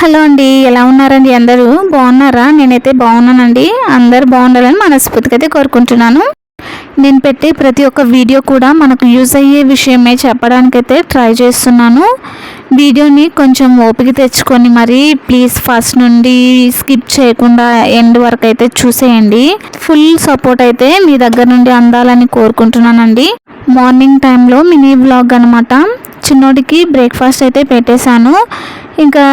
Hello అండి ఎలా ఉన్నారండి అందరూ? బాగున్నారా? నేనైతే బాగున్నానండి. అందరు బాగుండాలని మనస్ఫూర్తిగా అయితే కోరుకుంటున్నాను. నేను పెట్టే ప్రతి ఒక్క వీడియో కూడా మనకు యూజ్ అయ్యే విషయమే చెప్పడానికైతే ట్రై చేస్తున్నాను. వీడియోని కొంచెం ఓపిక తెచ్చుకొని మరి ప్లీజ్ ఫస్ట్ నుండి స్కిప్ చేయకుండా ఎండ్ వరకు అయితే చూసేయండి. ఫుల్ సపోర్ట్ అయితే మీ దగ్గర నుండి అందాలని కోరుకుంటున్నానండి. మార్నింగ్ టైంలో మినీ వ్లాగ్ అనమాట చిన్నోడికి బ్రేక్ఫాస్ట్ అయితే పెట్టేశాను. ఇంకా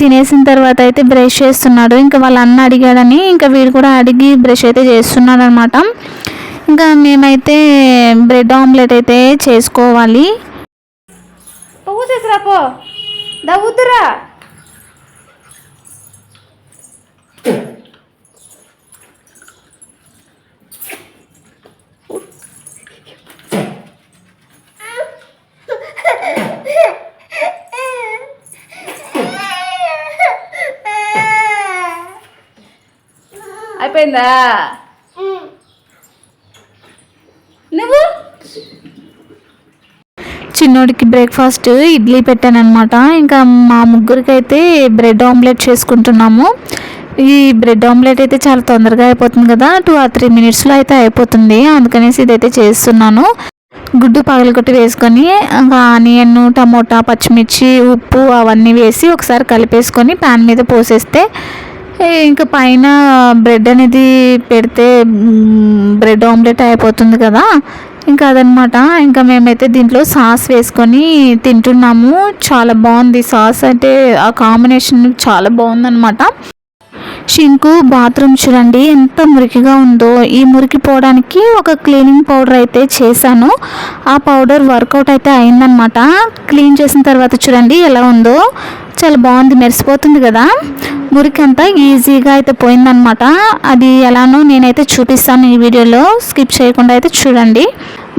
తినేసిన తర్వాత అయితే బ్రష్ చేస్తున్నాడు. ఇంకా వాళ్ళ అన్న అడిగాడని ఇంకా వీడు కూడా అడిగి బ్రష్ అయితే చేస్తున్నాడు అనమాట ఇంకా మేమైతే బ్రెడ్ ఆమ్లెట్ అయితే చేసుకోవాలి. ఊసేసిరా పో. దవ్వుతురా అయిపోయిందా? నువ్వు? చిన్నోడికి బ్రేక్ఫాస్ట్ ఇడ్లీ పెట్టాను అనమాట ఇంకా మా ముగ్గురికి అయితే బ్రెడ్ ఆమ్లెట్ చేసుకుంటున్నాము. ఈ బ్రెడ్ ఆమ్లెట్ అయితే చాలా తొందరగా అయిపోతుంది కదా. టూ ఆర్ త్రీ మినిట్స్లో అయితే అయిపోతుంది. అందుకనేసి ఇదైతే చేస్తున్నాను. గుడ్డు పగలగొట్టి వేసుకొని ఇంకా ఆనియన్ టమోటా పచ్చిమిర్చి ఉప్పు అవన్నీ వేసి ఒకసారి కలిపేసుకొని ప్యాన్ మీద పోసేస్తే ఇంకా పైన బ్రెడ్ అనేది పెడితే బ్రెడ్ ఆమ్లెట్ అయిపోతుంది కదా. ఇంకా అదనమాట. ఇంకా మేమైతే దీంట్లో సాస్ వేసుకొని తింటున్నాము. చాలా బాగుంది సాస్ అంటే ఆ కాంబినేషన్ చాలా బాగుందన్నమాట షింకు బాత్రూమ్ చూడండి ఎంత మురికిగా ఉందో. ఈ మురికి పోవడానికి ఒక క్లీనింగ్ పౌడర్ అయితే చేశాను. ఆ పౌడర్ వర్కౌట్ అయితే అయిందనమాట. క్లీన్ చేసిన తర్వాత చూడండి ఎలా ఉందో. చాలా బాగుంది మెరిసిపోతుంది కదా. మురికి అంతా ఈజీగా అయితే పోయిందనమాట అది ఎలానో నేనైతే చూపిస్తాను ఈ వీడియోలో. స్కిప్ చేయకుండా అయితే చూడండి.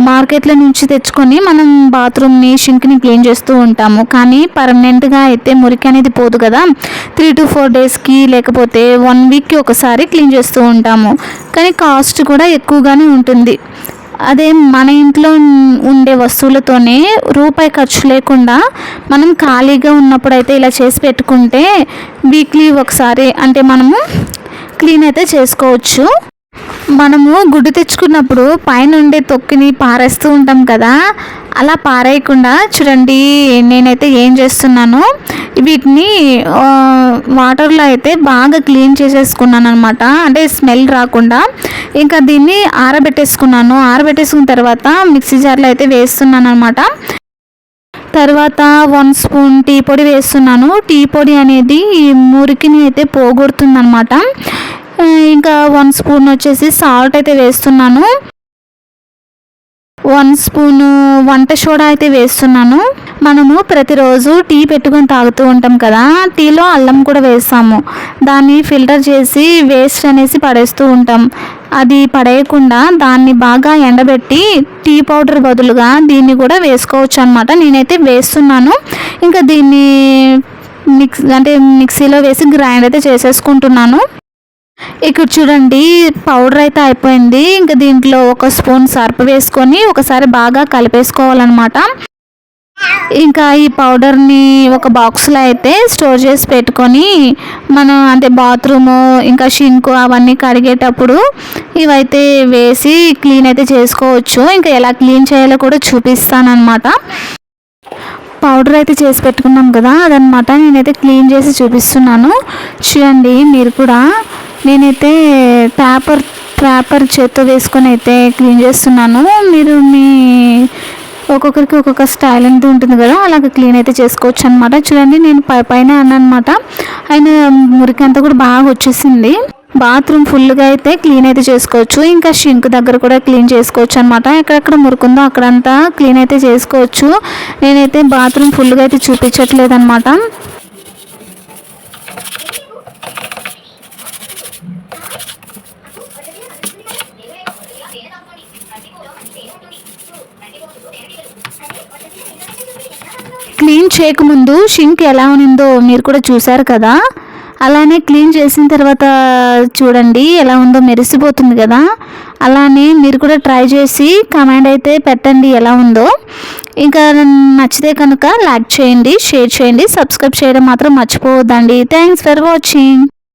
మార్కెట్లో నుంచి తెచ్చుకొని మనం బాత్రూమ్ని షింక్ని క్లీన్ చేస్తూ ఉంటాము. కానీ పర్మనెంట్గా అయితే మురికి అనేది పోదు కదా. త్రీ టు ఫోర్ డేస్కి లేకపోతే వన్ వీక్కి ఒకసారి క్లీన్ చేస్తూ ఉంటాము. కానీ కాస్ట్ కూడా ఎక్కువగానే ఉంటుంది. అదే మన ఇంట్లో ఉండే వస్తువులతోనే రూపాయి ఖర్చు లేకుండా మనం ఖాళీగా ఉన్నప్పుడు అయితే ఇలా చేసి పెట్టుకుంటే వీక్లీ ఒకసారి అంటే మనము క్లీన్ అయితే చేసుకోవచ్చు. మనము గుడ్డు తెచ్చుకున్నప్పుడు పైన ఉండే తొక్కిని పారేస్తూ ఉంటాం కదా అలా పారేయకుండా చూడండి నేనైతే ఏం చేస్తున్నాను వీటిని వాటర్లో అయితే బాగా క్లీన్ చేసేసుకున్నాను అనమాట అంటే స్మెల్ రాకుండా ఇంకా దీన్ని ఆరబెట్టేసుకున్నాను. ఆరబెట్టేసుకున్న తర్వాత మిక్సీ జార్లో అయితే వేస్తున్నాను అనమాట తర్వాత వన్ స్పూన్ టీ పొడి వేస్తున్నాను. టీ పొడి అనేది ఈ మురికిని అయితే పోగొడుతుంది అనమాట ఇంకా వన్ స్పూన్ వచ్చేసి సాల్ట్ అయితే వేస్తున్నాను. వన్ స్పూన్ వంట సోడా అయితే వేస్తున్నాను. మనము ప్రతిరోజు టీ పెట్టుకొని తాగుతూ ఉంటాం కదా టీలో అల్లం కూడా వేస్తాము. దాన్ని ఫిల్టర్ చేసి వేస్ట్ అనేసి పడేస్తూ ఉంటాం. అది పడేయకుండా దాన్ని బాగా ఎండబెట్టి టీ పౌడర్ బదులుగా దీన్ని కూడా వేసుకోవచ్చు అనమాట నేనైతే వేస్తున్నాను. ఇంకా దీన్ని మిక్స్ అంటే మిక్సీలో వేసి గ్రైండ్ అయితే చేసేసుకుంటున్నాను. ఇక్కడ చూడండి పౌడర్ అయితే అయిపోయింది. ఇంకా దీంట్లో ఒక స్పూన్ సర్ఫ్ వేసుకొని ఒకసారి బాగా కలిపేసుకోవాలన్నమాట. ఇంకా ఈ పౌడర్ని ఒక బాక్స్లో అయితే స్టోర్ చేసి పెట్టుకొని మనం అంటే బాత్రూము ఇంకా షింకు అవన్నీ కడిగేటప్పుడు ఇవైతే వేసి క్లీన్ అయితే చేసుకోవచ్చు. ఇంకా ఎలా క్లీన్ చేయాలో కూడా చూపిస్తానమాట పౌడర్ అయితే చేసి పెట్టుకున్నాం కదా అదనమాట నేనైతే క్లీన్ చేసి చూపిస్తున్నాను. చూడండి మీరు కూడా. నేనైతే పేపర్ పేపర్ చేత్తో వేసుకొని అయితే క్లీన్ చేస్తున్నాను. మీరు మీ ఒక్కొక్కరికి ఒక్కొక్క స్టైల్ అంటూ ఉంటుంది కదా అలాగ క్లీన్ అయితే చేసుకోవచ్చు అనమాట చూడండి నేను పై పైన అన్నమాట. ఆయన మురికి అంతా కూడా బాగా వచ్చేసింది. బాత్రూమ్ ఫుల్గా అయితే క్లీన్ అయితే చేసుకోవచ్చు. ఇంకా షింక్ దగ్గర కూడా క్లీన్ చేసుకోవచ్చు అనమాట ఎక్కడెక్కడ మురుకుందో అక్కడంతా క్లీన్ అయితే చేసుకోవచ్చు. నేనైతే బాత్రూమ్ ఫుల్గా అయితే చూపించట్లేదు అనమాట క్లీన్ చేయకముందు షింక్ ఎలా ఉన్నిందో మీరు కూడా చూసారు కదా? అలానే క్లీన్ చేసిన తర్వాత చూడండి ఎలా ఉందో మెరిసిపోతుంది కదా? అలానే మీరు కూడా ట్రై చేసి కమెంట్ అయితే పెట్టండి ఎలా ఉందో. ఇంకా నచ్చితే కనుక లైక్ చేయండి షేర్ చేయండి సబ్స్క్రైబ్ చేయడం మాత్రం మర్చిపోవద్దండి. Thanks for watching.